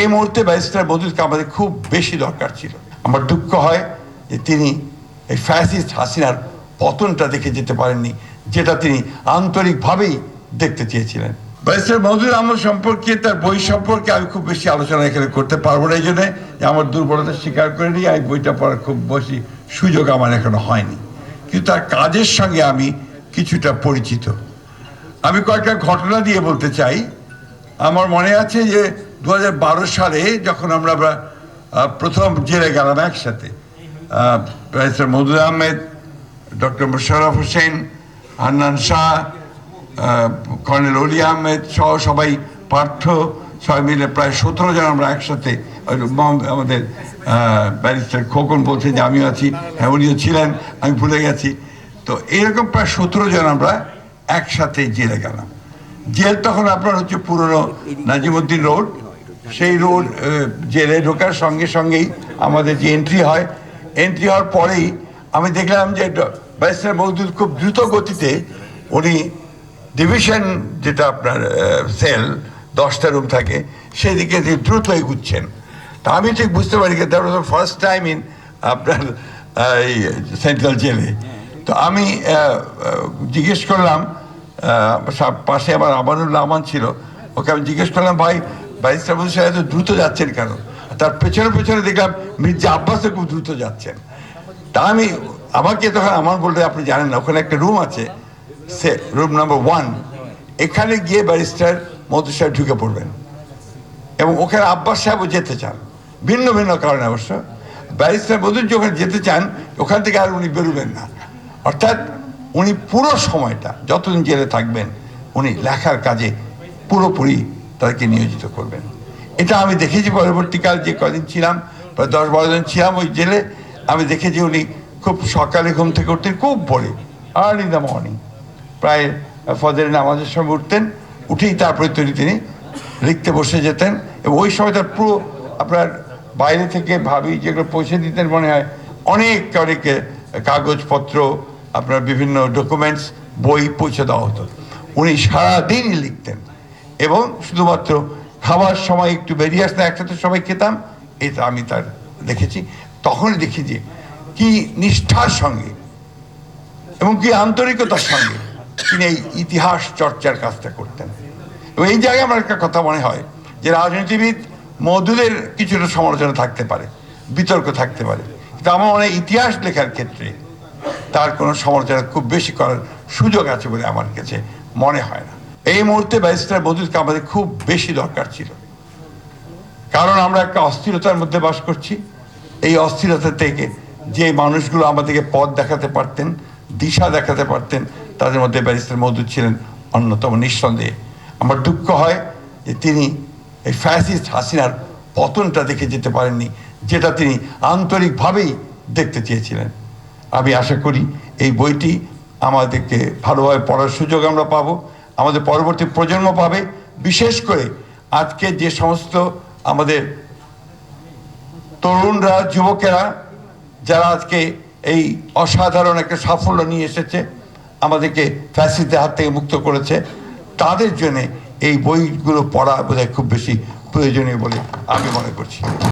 এই মুহূর্তে ব্যারিস্টার মধুকে আমাদের খুব বেশি দরকার ছিল। আমার দুঃখ হয় যে তিনি এই ফ্যাসিস্ট হাসিনার পতনটা দেখে যেতে পারেননি, যেটা তিনি আন্তরিকভাবেই দেখতে চেয়েছিলেন। ব্যারিস্টার মধুর আমার সম্পর্কে, তার বই সম্পর্কে আমি খুব বেশি আলোচনা এখানে করতে পারব না এই জন্যে। আমার দুর্বলতা স্বীকার করে নিই এই বইটা পড়ার খুব বেশি সুযোগ আমার এখনও হয়নি। কিন্তু তার কাজের সঙ্গে আমি কিছুটা পরিচিত। আমি কয়েকটা ঘটনা দিয়ে বলতে চাই। আমার মনে আছে যে দু হাজার বারো সালে যখন আমরা প্রথম জেলে গেলাম একসাথে barrister Madhur Ahmed, doctor Mosharraf Hossain, Hannan Shah colonel Oli Ahmed সহ সবাই পার্থ, সবাই মিলে প্রায় সতেরো জন আমরা একসাথে আমাদের ব্যারিস্টার খোকন বলছেন যে আমিও আছি হ্যাঁ উনিও ছিলেন, আমি ভুলে গেছি। তো এরকম প্রায় সতেরো জন আমরা একসাথে জেলে গেলাম। জেল তখন আপনার হচ্ছে পুরনো নাজিমুদ্দিন রোড সেই রোড জেলে ঢোকার সঙ্গে সঙ্গেই আমাদের যে এন্ট্রি হয় এন্ট্রি হওয়ার পরেই আমি দেখলাম যে ব্যারিস্টার মৌদুদ খুব দ্রুত গতিতে উনি ডিভিশন যেটা আপনার সেল দশটা রুম থাকে, সেদিকে দ্রুত এগুচ্ছেন। তা আমি ঠিক বুঝতে পারি that was first time in আপনার এই সেন্ট্রাল জেলে তো আমি জিজ্ঞেস করলাম পাশে আমার আমানুল্লাহ আমান ছিল, ওকে আমি জিজ্ঞেস করলাম, ভাই ব্যারিস্টার মধু সাহেব দ্রুত যাচ্ছেন কেন? তার পেছনে পেছনে দেখলাম মির্জা আব্বাসও খুব দ্রুত যাচ্ছেন। তা আমি আমাকে তখন আমার বলতে আপনি জানেন না? ওখানে একটা রুম আছে, সে রুম নাম্বার ওয়ান এখানে গিয়ে ব্যারিস্টার মধু সাহেব ঢুকে পড়বেন। এবং ওখানে আব্বাস সাহেবও যেতে চান। ভিন্ন ভিন্ন কারণে অবশ্য। ব্যারিস্টার মধুর যখন যেতে চান, ওখান থেকে আর উনি বেরোবেন না। অর্থাৎ উনি পুরো সময়টা, যতদিন জেলে থাকবেন, উনি লেখার কাজে পুরোপুরি তাদেরকে নিয়োজিত করবেন। এটা আমি দেখেছি পরবর্তীকাল যে কদিন ছিলাম, প্রায় দশ বারো জন ছিলাম ওই জেলে। আমি দেখেছি উনি খুব সকালে ঘুম থেকে উঠতেন, খুব ভোরে আর্লি দ্য মর্নিং প্রায় ফজরের নামাজের সময় উঠতেন, উঠেই তারপরে তৈরি তিনি লিখতে বসে যেতেন এবং ওই সময় তার পুরো আপনার বাইরে থেকে ভাবি যেগুলো পৌঁছে দিতেন মনে হয়, অনেক অনেক কাগজপত্র, আপনার বিভিন্ন ডকুমেন্টস বই পৌঁছে দেওয়া হতো। উনি সারাদিনই লিখতেন। এবং শুধুমাত্র খাবার সময় একটু বেরিয়ে আসতে, একসাথে সবাই খেতাম এটা আমি তার দেখেছি। তখন দেখি যে কি নিষ্ঠার সঙ্গে এবং কি আন্তরিকতার সঙ্গে তিনি এই ইতিহাস চর্চার কাজটা করতেন। এবং এই জায়গায় আমার একটা কথা মনে হয় যে রাজনীতিবিদ মধুদের কিছুটা সমালোচনা থাকতে পারে, বিতর্ক থাকতে পারে। কিন্তু আমার মনে ইতিহাস লেখার ক্ষেত্রে তার কোনো সমালোচনা খুব বেশি করার সুযোগ আছে বলে আমার কাছে মনে হয় না। এই মুহূর্তে ব্যারিস্টার মধুকে আমাদের খুব বেশি দরকার ছিল। কারণ আমরা একটা অস্থিরতার মধ্যে বাস করছি। এই অস্থিরতা থেকে যে মানুষগুলো আমাদেরকে পথ দেখাতে পারতেন, দিশা দেখাতে পারতেন, তাদের মধ্যে ব্যারিস্টার মধু ছিলেন অন্যতম নিঃসন্দেহে। আমার দুঃখ হয় যে তিনি এই ফ্যাসিস্ট হাসিনার পতনটা দেখে যেতে পারেননি, যেটা তিনি আন্তরিকভাবেই দেখতে চেয়েছিলেন। আমি আশা করি এই বইটি আমাদেরকে ভালোভাবে পড়ার সুযোগ আমরা পাবো। আমাদের পরবর্তী প্রজন্ম পাবে। বিশেষ করে আজকে যে সমস্ত আমাদের তরুণরা, যুবকেরা, যারা আজকে এই অসাধারণ একটা সাফল্য নিয়ে এসেছে, আমাদেরকে ফ্যাসিদের হাত থেকে মুক্ত করেছে, তাদের জন্যে এই বইগুলো পড়া বোধহয় খুব বেশি প্রয়োজনীয় বলে আমি মনে করছি।